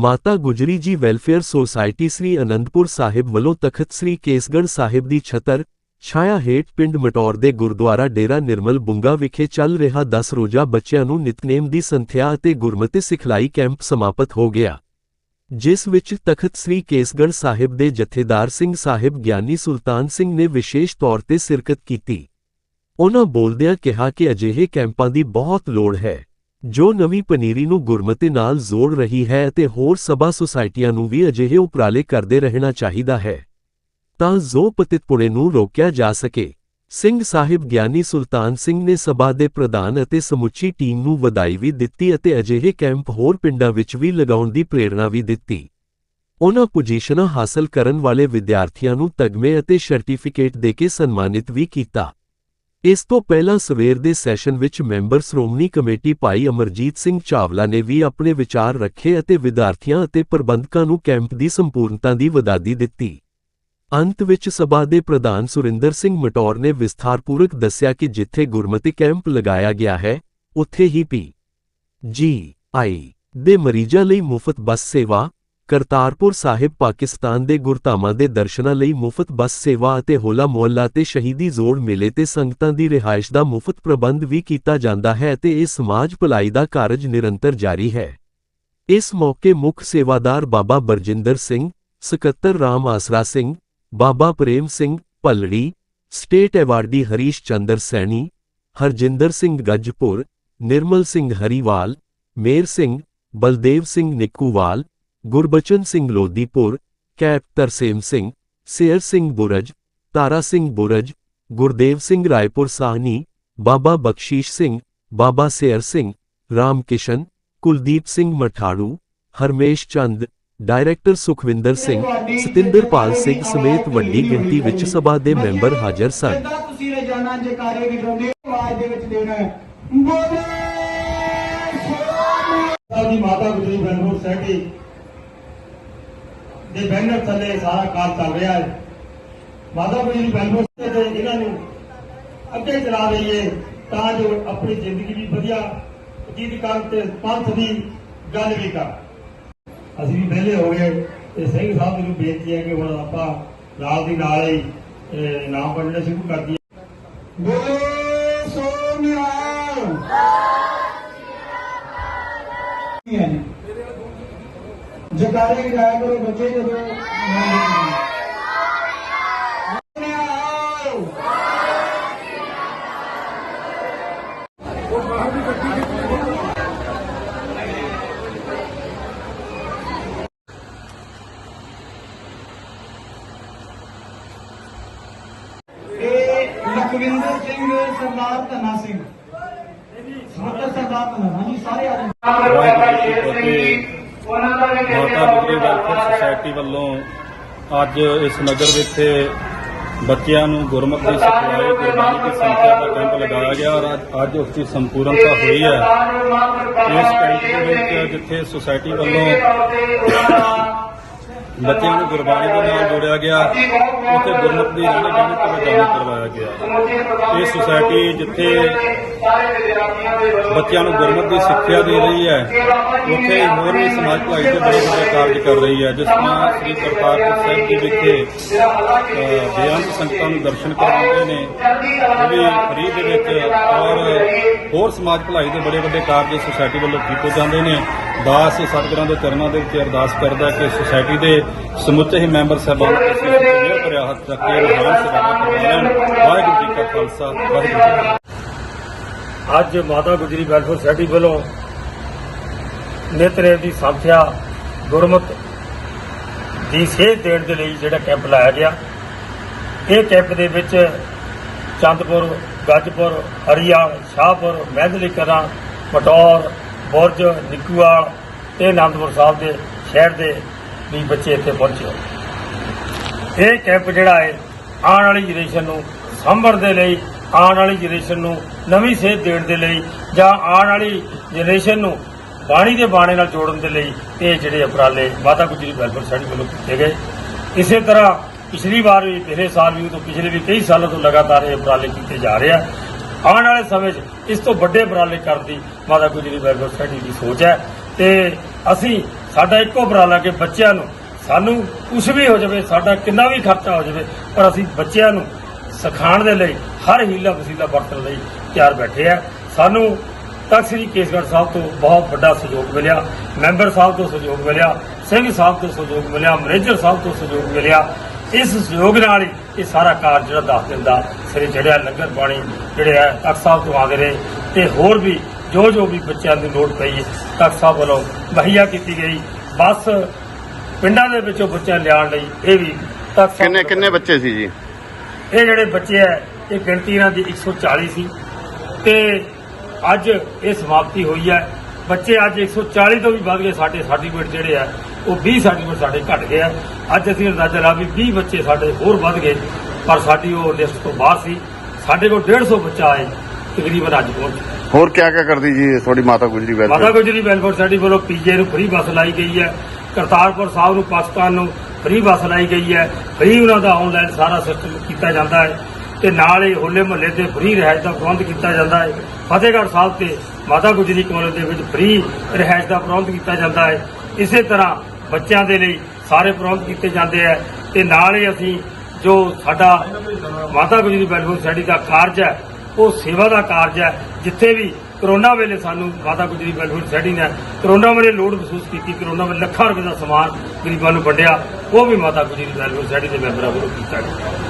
ਮਾਤਾ Gujri ji welfare society Shri Anandpur Sahib ਵੱਲੋਂ ਤਖਤ ਸ੍ਰੀ ਕੇਸਗੜ੍ਹ ਸਾਹਿਬ ਦੀ ਛਤਰ ਛਾਇਆ ਹੇਠ ਪਿੰਡ ਮਟੌਰ ਦੇ ਗੁਰਦੁਆਰਾ ਡੇਰਾ ਨਿਰਮਲ ਬੁੰਗਾ ਵਿਖੇ ਚੱਲ ਰਿਹਾ 10 ਰੋਜ਼ਾ ਬੱਚਿਆਂ ਨੂੰ ਨਿਤਨੇਮ ਦੀ ਸੰਥਿਆ ਅਤੇ ਗੁਰਮਤਿ ਸਿਖਲਾਈ ਕੈਂਪ ਸਮਾਪਤ ਹੋ ਗਿਆ। ਜਿਸ ਵਿੱਚ ਤਖਤ ਸ੍ਰੀ ਕੇਸਗੜ੍ਹ ਸਾਹਿਬ ਦੇ ਜਥੇਦਾਰ ਸਿੰਘ ਸਾਹਿਬ ਗਿਆਨੀ ਸੁਲਤਾਨ ਸਿੰਘ ਨੇ ਵਿਸ਼ੇਸ਼ ਤੌਰ ਤੇ ਸ਼ਿਰਕਤ ਕੀਤੀ। ਉਹਨਾਂ ਬੋਲਦਿਆਂ ਕਿਹਾ ਕਿ ਅਜਿਹੇ ਕੈਂਪਾਂ ਦੀ ਬਹੁਤ ਲੋੜ ਹੈ। ਜੋ ਨਵੀਂ ਪਨੀਰੀ ਨੂੰ ਗੁਰਮਤਿ ਨਾਲ ਜੋੜ ਰਹੀ ਹੈ ਅਤੇ ਹੋਰ ਸਭਾ ਸੁਸਾਇਟੀਆਂ ਨੂੰ ਵੀ ਅਜਿਹੇ ਉਪਰਾਲੇ ਕਰਦੇ ਰਹਿਣਾ ਚਾਹੀਦਾ ਹੈ, ਤਾਂ ਜੋ ਪਤਿਤਪੁੜੇ ਨੂੰ ਰੋਕਿਆ ਜਾ ਸਕੇ। ਸਿੰਘ ਸਾਹਿਬ ਗਿਆਨੀ ਸੁਲਤਾਨ ਸਿੰਘ ਨੇ ਸਭਾ ਦੇ ਪ੍ਰਧਾਨ ਅਤੇ ਸਮੁੱਚੀ ਟੀਮ ਨੂੰ ਵਧਾਈ ਵੀ ਦਿੱਤੀ ਅਤੇ ਅਜਿਹੇ ਕੈਂਪ ਹੋਰ ਪਿੰਡਾਂ ਵਿੱਚ ਵੀ ਲਗਾਉਣ ਦੀ ਪ੍ਰੇਰਣਾ ਵੀ ਦਿੱਤੀ। ਉਹਨਾਂ ਪੋਜੀਸ਼ਨਾਂ ਹਾਸਲ ਕਰਨ ਵਾਲੇ ਵਿਦਿਆਰਥੀਆਂ ਨੂੰ ਤਗਮੇ ਅਤੇ ਸਰਟੀਫਿਕੇਟ ਦੇ ਕੇ ਸਨਮਾਨਿਤ ਵੀ ਕੀਤਾ। ਇਸ ਤੋਂ ਪਹਿਲਾਂ ਸਵੇਰ ਦੇ ਸੈਸ਼ਨ ਵਿੱਚ ਮੈਂਬਰ ਸ਼੍ਰੋਮਣੀ ਕਮੇਟੀ ਭਾਈ ਅਮਰਜੀਤ ਸਿੰਘ ਚਾਵਲਾ ਨੇ ਵੀ ਆਪਣੇ ਵਿਚਾਰ ਰੱਖੇ ਅਤੇ ਵਿਦਿਆਰਥੀਆਂ ਅਤੇ ਪ੍ਰਬੰਧਕਾਂ ਨੂੰ ਕੈਂਪ ਦੀ ਸੰਪੂਰਨਤਾ ਦੀ ਵਧਾਦੀ ਦਿੱਤੀ। ਅੰਤ ਵਿੱਚ ਸਭਾ ਦੇ ਪ੍ਰਧਾਨ ਸੁਰਿੰਦਰ ਸਿੰਘ ਮਟੌਰ ਨੇ ਵਿਸਥਾਰਪੂਰਵਕ ਦੱਸਿਆ ਕਿ ਜਿੱਥੇ ਗੁਰਮਤਿ ਕੈਂਪ ਲਗਾਇਆ ਗਿਆ ਹੈ, ਉੱਥੇ ਹੀ ਪੀ ਜੀ ਆਈ ਦੇ ਮਰੀਜ਼ਾਂ ਲਈ ਮੁਫਤ ਬੱਸ ਸੇਵਾ ਕਰਤਾਰਪੁਰ ਸਾਹਿਬ ਪਾਕਿਸਤਾਨ ਦੇ ਗੁਰਧਾਮਾਂ ਦੇ ਦਰਸ਼ਨਾਂ ਲਈ ਮੁਫਤ ਬੱਸ ਸੇਵਾ ਅਤੇ ਹੋਲਾ ਮੁਹੱਲਾ ਤੇ ਸ਼ਹੀਦੀ ਜੋੜ ਮੇਲੇ ਤੇ ਸੰਗਤਾਂ ਦੀ ਰਿਹਾਇਸ਼ ਦਾ ਮੁਫਤ ਪ੍ਰਬੰਧ ਵੀ ਕੀਤਾ ਜਾਂਦਾ ਹੈ ਅਤੇ ਇਹ ਸਮਾਜ ਭਲਾਈ ਦਾ ਕਾਰਜ ਨਿਰੰਤਰ ਜਾਰੀ ਹੈ। ਇਸ ਮੌਕੇ ਮੁੱਖ ਸੇਵਾਦਾਰ ਬਾਬਾ ਬਰਜਿੰਦਰ ਸਿੰਘ, ਸਕੱਤਰ Ram Asra Singh, Baba Prem Singh Bhallari, state awardee Harish Chander Saini, Harjinder Singh Gajjpur, Nirmal Singh Hariwal Mer Singh Baldev Singh Nikkuwal Gurbachan Singh Lodhipur cap Tarsem Singh Sher Singh Burj Tara Singh ਬੁਰਜ ਗੁਰਦੇਵ ਸਿੰਘ ਰਾਏਪੁਰ ਸਾਹਨੀ ਬਾਬਾ ਬਖਸ਼ੀਸ਼ ਸਿੰਘ ਬਾਬਾ ਸੇਰ Singh Ram Kishan Kuldeep Singh Matharu Harmesh Chand director Sukhwinder Singh Satinderpal Singh ਸਮੇਤ ਵੱਡੀ ਗਿਣਤੀ ਵਿੱਚ ਸਭਾ ਦੇ member ਹਾਜ਼ਰ ਸਨ। ਤੁਸੀਂ ਰੋਜ਼ਾਨਾ ਜਕਾਰੇ ਵਿਗਾਉਂਦੇ ਹੋ, ਆਵਾਜ਼ ਦੇ ਵਿੱਚ ਦੇਣਾ ਬੋਲੇ ਸੋਨਿਆ ਮਾਤਾ ਗੁਜਰੀ ਵੈਲਫੇਅਰ ਸੋਸਾਇਟੀ ਦੇ ਬੈਨਰ ਥੱਲੇ ਸਾਰਾ ਕਾਰਜ ਚੱਲ ਰਿਹਾ ਹੈ। ਮਾਤਾ ਗੁਜਰੀ ਵੈਲਫੇਅਰ ਸੋਸਾਇਟੀ ਇਹਨਾਂ ਨੂੰ ਅੱਗੇ ਚਲਾ ਰਹੀ ਤਾਂ ਜੋ ਆਪਣੀ ਜ਼ਿੰਦਗੀ ਵੀ ਵਧੀਆ ਬਤੀਤ ਕਰਨ ਤੇ ਪੰਥ ਦੀ ਗੱਲ ਵੀ ਕਰ। ਅਸੀਂ ਵੀ ਵਿਹਲੇ ਹੋ ਗਏ ਤੇ ਸਿੰਘ ਸਾਹਿਬ ਜੀ ਨੂੰ ਬੇਨਤੀ ਹੈ ਕਿ ਹੁਣ ਆਪਾਂ ਨਾਲ ਦੀ ਨਾਲ ਹੀ ਇਹ, ਨਾਮ ਪੜ੍ਹਨਾ ਸ਼ੁਰੂ ਕਰ ਦਈਏ। ਬੋਲੇ ਸੋਨਿਆ ਜਕਾਰੇ ਵਿਗਾਇਆ ਕਰੋ ਬੱਚੇ ਜਦੋਂ ਇਹ ਲਖਵਿੰਦਰ ਸਿੰਘ, ਸਰਦਾਰ ਧਨਾ ਸਿੰਘ। ਸਮੁੱਚਾ ਸਰਦਾਰ ਧਨਾ ਜੀ, ਸਾਰੇ ਆ ਮਾਤਾ ਗੁਜਰੀ ਵੈਲਫੇਅਰ ਸੁਸਾਇਟੀ ਵੱਲੋਂ ਅੱਜ ਇਸ ਨਗਰ ਵਿਖੇ ਬੱਚਿਆਂ ਨੂੰ ਗੁਰਮਤਿ ਦੀ ਸਿਖਲਾਈ ਗੁਰਬਾਣੀ ਦੀ ਸੰਥਿਆ ਦਾ ਕੈਂਪ ਲਗਾਇਆ ਗਿਆ ਔਰ ਅੱਜ ਉਸ ਦੀ ਸੰਪੂਰਨਤਾ ਹੋਈ ਹੈ। ਇਸ ਕੈਂਪ ਦੇ ਵਿੱਚ ਜਿੱਥੇ ਸੁਸਾਇਟੀ ਵੱਲੋਂ ਬੱਚਿਆਂ ਨੂੰ ਗੁਰਬਾਣੀ ਦੇ ਨਾਲ ਜੋੜਿਆ ਗਿਆ। ਉੱਥੇ ਗੁਰਮਤਿ ਦੀ ਰਹਿਣੀ ਬਹਿਣੀ ਤੇ ਵਜਾਉਣੀ ਕਰਵਾਇਆ ਗਿਆ। ਇਹ ਸੁਸਾਇਟੀ ਜਿੱਥੇ ਬੱਚਿਆਂ ਨੂੰ ਗੁਰਮਤਿ ਦੀ ਸਿੱਖਿਆ ਦੇ ਰਹੀ ਹੈ ਉੱਥੇ ਹੀ ਹੋਰ ਵੀ ਸਮਾਜ ਭਲਾਈ ਦੇ ਬੜੇ ਬੜੇ ਕਾਰਜ ਕਰ ਰਹੀ ਹੈ। ਜਿਸ ਤਰ੍ਹਾਂ ਸ੍ਰੀ ਕਰਤਾਰਪੁਰ ਸਾਹਿਬ ਜੀ ਵਿਖੇ ਅਹ, ਬੇਅੰਤ ਸੰਗਤਾਂ ਨੂੰ ਦਰਸ਼ਨ ਕਰਵਾਉਂਦੇ ਨੇ ਉਹ ਵੀ ਫਰੀ ਦੇ ਵਿੱਚ ਔਰ ਹੋਰ ਸਮਾਜ ਭਲਾਈ ਦੇ ਬੜੇ ਵੱਡੇ ਕਾਰਜ ਸੁਸਾਇਟੀ ਵੱਲੋਂ ਕੀਤੇ ਜਾਂਦੇ ਨੇ। ਦਾਸ ਸਤਿਗੁਰਾਂ ਦੇ ਚਰਨਾਂ ਦੇ ਵਿੱਚ ਅਰਦਾਸ ਕਰਦਾ ਕਿ ਸੁਸਾਇਟੀ ਦੇ ਸਮੁੱਚੇ ਹੀ ਮੈਂਬਰ ਸਾਹਿਬਾਨ ਇਸ ਇਹ ਭਰਿਆ ਹੱਥ ਰੱਖ ਕੇ ਰਹਾਨ ਸੇਵਾ ਕਰਵਾਉਣ ਵਾਹਿਗੁਰੂ ਜੀ ਕਾ ਖਾਲਸਾ, ਵਾਹਿਗੁਰੂ ਅੱਜ ਮਾਤਾ ਗੁਜਰੀ ਵੈਲਫੇਅਰ ਸੋਸਾਇਟੀ ਵੱਲੋਂ ਨਿਤਨੇਮ ਦੀ ਸੰਥਿਆ ਗੁਰਮਤ ਦੀ ਸੇਧ ਦੇਣ ਦੇ ਲਈ ਜਿਹੜਾ ਕੈਂਪ ਲਾਇਆ ਗਿਆ, ਇਹ ਕੈਂਪ ਦੇ ਵਿੱਚ ਚੰਦਪੁਰ, ਗੱਜਪੁਰ, ਹਰੀਆਲ, ਸ਼ਾਹਪੁਰ ਮਹਿੰਦਲੀ ਕਰਾਂ ਮਟੌਰ ਬੁਰਜ ਨਿੱਕੂਵਾਲ ਤੇ ਆਨੰਦਪੁਰ ਸਾਹਿਬ ਦੇ ਸ਼ਹਿਰ ਦੇ ਵੀ ਬੱਚੇ ਇੱਥੇ ਪਹੁੰਚੇ ਇਹ ਕੈਂਪ ਜਿਹੜਾ ਹੈ, ਆਉਣ ਵਾਲੀ ਜਨਰੇਸ਼ਨ ਨੂੰ ਸੰਭਣ ਦੇ ਲਈ, ਆਉਣ ਵਾਲੀ ਜਨਰੇਸ਼ਨ ਨੂੰ ਨਵੀਂ ਸੇਧ ਦੇਣ ਦੇ ਲਈ ਜਾਂ ਆਉਣ ਵਾਲੀ ਜਨਰੇਸ਼ਨ ਨੂੰ ਬਾਣੀ ਦੇ ਬਾਣੇ ਨਾਲ ਜੋੜਨ ਦੇ ਲਈ ਇਹ ਜਿਹੜੇ ਉਪਰਾਲੇ ਮਾਤਾ ਗੁਜਰੀ ਵੈਲਫੇਅਰ ਸੋਸਾਇਟੀ ਵੱਲੋਂ ਕੀਤੇ ਗਏ। ਇਸੇ ਤਰ੍ਹਾਂ ਪਿਛਲੀ ਵਾਰ ਵੀ, ਪਿਛਲੇ ਸਾਲ ਵੀ ਤੋਂ ਪਿਛਲੇ ਵੀ ਕਈ ਸਾਲਾਂ ਤੋਂ ਲਗਾਤਾਰ ਇਹ ਉਪਰਾਲੇ ਕੀਤੇ ਜਾ ਰਹੇ ਆ। ਆਉਣ ਵਾਲੇ ਸਮੇਂ 'ਚ ਇਸ ਤੋਂ ਵੱਡੇ ਉਪਰਾਲੇ ਕਰਨ ਦੀ ਮਾਤਾ ਗੁਜਰੀ ਵੈਲਫੇਅਰ ਸੋਸਾਇਟੀ ਦੀ ਸੋਚ ਹੈ ਤੇ ਅਸੀਂ ਸਾਡਾ ਇੱਕੋ ਉਪਰਾਲਾ ਕਿ ਬੱਚਿਆਂ ਨੂੰ ਸਾਨੂੰ ਕੁਝ ਵੀ ਹੋ ਜਾਵੇ, ਸਾਡਾ ਕਿੰਨਾ ਵੀ ਖਰਚਾ ਹੋ ਜਾਵੇ, ਪਰ ਅਸੀਂ ਬੱਚਿਆਂ ਨੂੰ ਸਿਖਾਉਣ ਦੇ ਲਈ ਹਰ ਹੀਲਾ ਵਸੀਲਾ ਵਰਤਣ ਲਈ ਤਿਆਰ ਬੈਠੇ ਆ। ਸਾਨੂੰ ਤਖਤ ਸ੍ਰੀ ਕੇਸਗੜ੍ਹ ਸਾਹਿਬ ਤੋਂ ਬਹੁਤ ਵੱਡਾ ਸਹਿਯੋਗ ਮਿਲਿਆ, ਮੈਂਬਰ ਸਾਹਿਬ ਤੋਂ ਸਹਿਯੋਗ ਮਿਲਿਆ, ਸਿੰਘ ਸਾਹਿਬ ਤੋਂ ਸਹਿਯੋਗ ਮਿਲਿਆ, ਮੈਨੇਜਰ ਸਾਹਿਬ ਤੋਂ ਸਹਿਯੋਗ ਮਿਲਿਆ। ਇਸ ਸਹਿਯੋਗ ਨਾਲ ਹੀ ਇਹ ਸਾਰਾ ਕਾਰਜ ਜਿਹੜਾ 10 ਦਿਨ ਦਾ ਸਿਰੇ ਚੜਿਆ ਲੰਗਰ ਪਾਣੀ ਜਿਹੜੇ ਹੈ ਤਖਤ ਸਾਹਿਬ ਤੋਂ ਆਉਂਦੇ ਰਹੇ ਤੇ ਹੋਰ ਵੀ ਜੋ ਜੋ ਵੀ ਬੱਚਿਆਂ ਦੀ ਲੋੜ ਪਈ ਹੈ ਤਖਤ ਸਾਹਿਬ ਵੱਲੋਂ ਮੁਹੱਈਆ ਕੀਤੀ ਗਈ। ਬੱਸ ਪਿੰਡਾਂ ਦੇ ਵਿੱਚੋਂ ਬੱਚਿਆਂ ਲਿਆਉਣ ਲਈ ਇਹ ਵੀ ਤਖਤ ਕਿੰਨੇ ਕਿੰਨੇ ਬੱਚੇ ਸੀ ਜੀ? ਇਹ ਜਿਹੜੇ ਬੱਚੇ ਐ ਇਹ ਗਿਣਤੀ ਇਹਨਾਂ ਦੀ 140 ਸੀ। ਤੇ ਅੱਜ ਇਹ ਸਮਾਪਤੀ ਹੋਈ ਹੈ। ਬੱਚੇ ਅੱਜ 140 ਤੋਂ ਵੀ ਵੱਧ ਗਏ ਸਾਡੇ ਸਰਟੀਫਿਕੇਟ ਜਿਹੜੇ ਆ ਉਹ 20 ਸਰਟੀਫਿਕੇਟ ਸਾਡੇ ਘਟ ਗਏ ਆ। ਅੱਜ ਅਸੀਂ ਅੰਦਾਜ਼ਾ ਲਾ ਵੀ 20 ਬੱਚੇ ਸਾਡੇ ਹੋਰ ਵੱਧ ਗਏ ਪਰ ਸਾਡੀ ਉਹ ਲਿਸਟ ਤੋਂ ਬਾਹਰ ਸੀ। ਸਾਡੇ ਕੋਲ 150 ਬੱਚਾ ਆਏ ਤਕਰੀਬਨ ਅੱਜ ਪਹੁੰਚ ਹੋਰ ਕਿਆ ਕਿਆ ਕਰਦੀ ਜੀ ਤੁਹਾਡੀ ਮਾਤਾ ਗੁਜਰੀ ਮਾਤਾ ਵੈਲਫੇਅਰ ਗੁਜਰੀ ਵੈਲਫੇਅਰ ਸੋਸਾਇਟੀ ਵੱਲੋਂ ਪੀਜੇ ਨੂੰ ਫ੍ਰੀ ਬੱਸ ਲਾਈ ਗਈ ਹੈ। ਕਰਤਾਰਪੁਰ ਸਾਹਿਬ ਨੂੰ ਪਾਕਿਸਤਾਨ ਨੂੰ ਫ੍ਰੀ ਬੱਸ ਲਾਈ ਗਈ ਹੈ। ਫ੍ਰੀ ਉਹਨਾਂ ਦਾ ਆਨਲਾਈਨ ਸਾਰਾ ਸਿਸਟਮ ਕੀਤਾ ਜਾਂਦਾ ਹੈ। ਤੇ ਨਾਲ ਹੀ ਹੋਲੇ ਮਹੱਲੇ ਤੇ ਫ੍ਰੀ ਰਿਹਾਇਸ਼ ਦਾ ਪ੍ਰਬੰਧ ਕੀਤਾ ਜਾਂਦਾ ਹੈ। ਫਤਿਹਗੜ੍ਹ ਸਾਹਿਬ ਤੇ ਮਾਤਾ ਗੁਜਰੀ ਕਾਲਜ ਦੇ ਵਿੱਚ ਫ੍ਰੀ ਰਿਹਾਇਸ਼ ਦਾ ਪ੍ਰਬੰਧ ਕੀਤਾ ਜਾਂਦਾ ਹੈ। ਇਸੇ ਤਰ੍ਹਾਂ ਬੱਚਿਆਂ ਦੇ ਲਈ ਸਾਰੇ ਪ੍ਰਬੰਧ ਕੀਤੇ ਜਾਂਦੇ ਹੈ ਤੇ ਨਾਲ ਹੀ ਅਸੀਂ ਜੋ ਸਾਡਾ ਮਾਤਾ ਗੁਜਰੀ ਵੈਲਫੇਅਰ ਸੋਸਾਇਟੀ ਦਾ ਕਾਰਜ ਹੈ, ਉਹ ਸੇਵਾ ਦਾ ਕਾਰਜ ਹੈ, ਜਿੱਥੇ ਵੀ ਕਰੋਨਾ ਵੇਲੇ ਸਾਨੂੰ ਮਾਤਾ ਗੁਜਰੀ ਵੈਲਫੇਅਰ ਸੋਸਾਇਟੀ ਨੇ ਕਰੋਨਾ ਵੇਲੇ ਲੋੜ ਮਹਿਸੂਸ ਕੀਤੀ, ਕਰੋਨਾ ਵੇਲੇ ਲੱਖਾਂ ਰੁਪਏ ਦਾ ਸਮਾਨ ਗਰੀਬਾਂ ਨੂੰ ਵੰਡਿਆ, ਉਹ ਵੀ ਮਾਤਾ ਗੁਜਰੀ ਵੈਲਫੇਅਰ ਸੋਸਾਇਟੀ ਦੇ ਮੈਂਬਰਾਂ ਵੱਲੋਂ ਕੀਤਾ ਗਿਆ।